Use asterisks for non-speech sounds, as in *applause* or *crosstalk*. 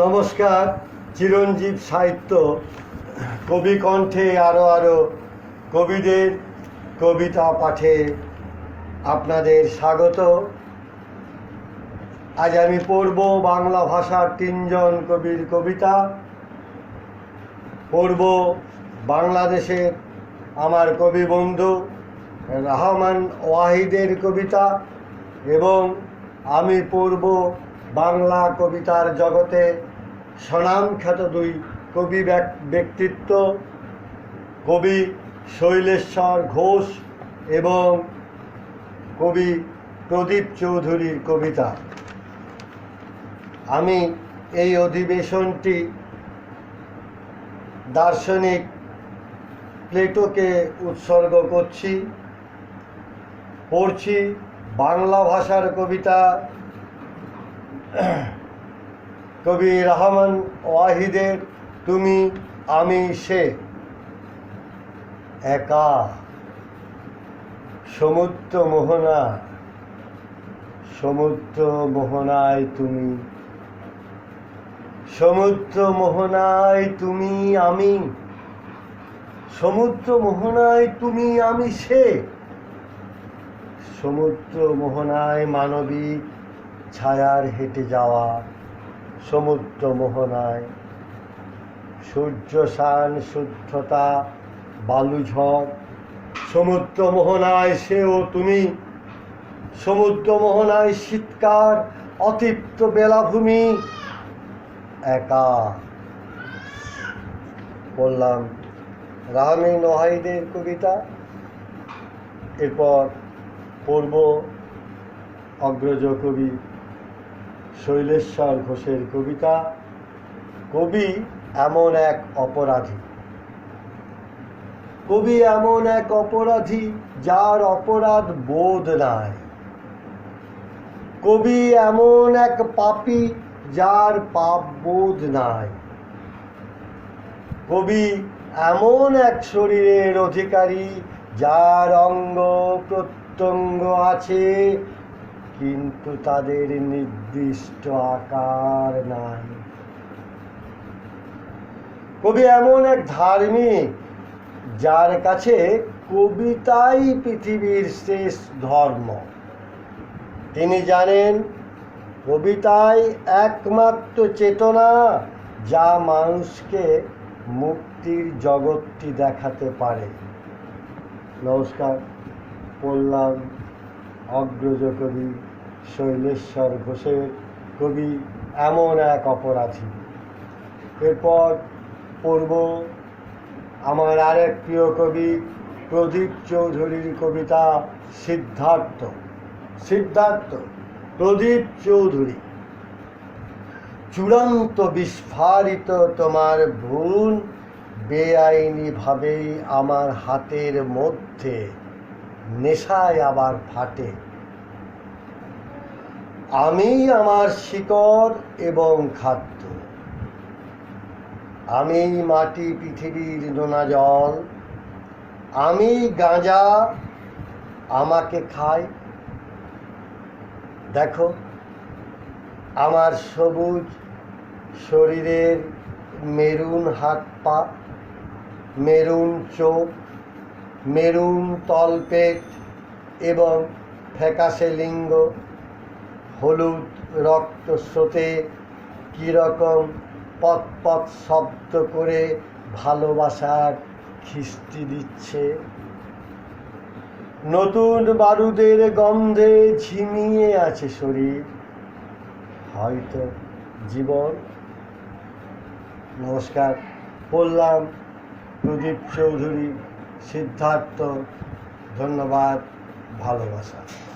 নমস্কার, চিরঞ্জীব সাহিত্য কবি কণ্ঠে আরও আরও কবিদের কবিতা পাঠে আপনাদের স্বাগত। আজ আমি পড়ব বাংলা ভাষার তিনজন কবির কবিতা। পড়ব বাংলাদেশের আমার কবি বন্ধু রহমান ওয়াহিদের কবিতা এবং আমি পড়ব বাংলা কবিতার জগতে স্বনামখ্যাত দুই কবি ব্যক- ব্যক্তিত্ব, কবি শৈলেশ্বর ঘোষ এবং কবি প্রদীপ চৌধুরীর কবিতা। আমি এই অধিবেশনটি দার্শনিক প্লেটোকে উৎসর্গ করছি, পড়ছি বাংলা ভাষার কবিতা *clears throat* কবি রহমান ওয়াহিদের তুমি, আমি, সে। একা। সমুদ্র মোহনা, সমুদ্র মোহনায় তুমি। সমুদ্র মোহনায় তুমি, আমি। সমুদ্র মোহনায় তুমি, আমি, সে। সমুদ্র মোহনায় মানবিক ছায়ার হেঁটে যাওয়া সমুদ্র মোহনায়। সূর্য শান শুদ্ধতা, বালুঝড়। সমুদ্র মোহনায় সেও তুমি। সমুদ্র মোহনায় শীতকার, অতৃপ্ত বেলাভূমি। একা। বললাম রাহামিন ওয়াহিদের কবিতা। এরপর পড়ব অগ্রজ কবি শৈলেশ্বর ঘোষের কবিতা, কবি এমন এক অপরাধী। কবি এমন এক অপরাধী যার অপরাধ বোধ নাই। কবি এমন এক পাপী যার পাপ বোধ নাই। কবি এমন এক শরীরের অধিকারী যার অঙ্গ প্রত্যঙ্গ আছে কিন্তু তাদের নির্দিষ্ট আকার নাই। কবি এমন এক ধার্মিক, যার কাছে কবিতাই পৃথিবীর শেষ ধর্ম। তিনি জানেন, কবিতাই একমাত্র চেতনা যা মানুষকে মুক্তির জগৎটি দেখাতে পারে। নমস্কার, পড়লাম অগ্রজ কবি শৈলেশ্বর ঘোষের কবি এমন এক অপরাধী। এরপর পড়ব আমার আরেক প্রিয় কবি প্রদীপ চৌধুরীর কবিতা সিদ্ধার্থ। সিদ্ধার্থ, প্রদীপ চৌধুরী, চূড়ান্ত বিস্ফারিত তোমার ভুল বেআইনিভাবেই আমার হাতের মধ্যে নেশায় আবার ফাটে। আমি আমার শিকড় এবং খাদ্য। আমি মাটি পৃথিবীর নোনা জল। আমি গাঁজা আমাকে খায়। দেখো, আমার সবুজ শরীরের মেরুন হাত পা, মেরুন চোখ, মেরুন তলপেট এবং ফ্যাকাশে লিঙ্গ হলুদ রক্ত স্রোতে কীরকম পথ পথ শব্দ করে ভালোবাসার খিস্তি দিচ্ছে। নতুন বারুদের গন্ধে ঝিমিয়ে আছে শরীর। হয়তো জীবন। নমস্কার পড়লাম প্রদীপ চৌধুরী সিদ্ধার্থ, ধন্যবাদ, ভালোবাসা।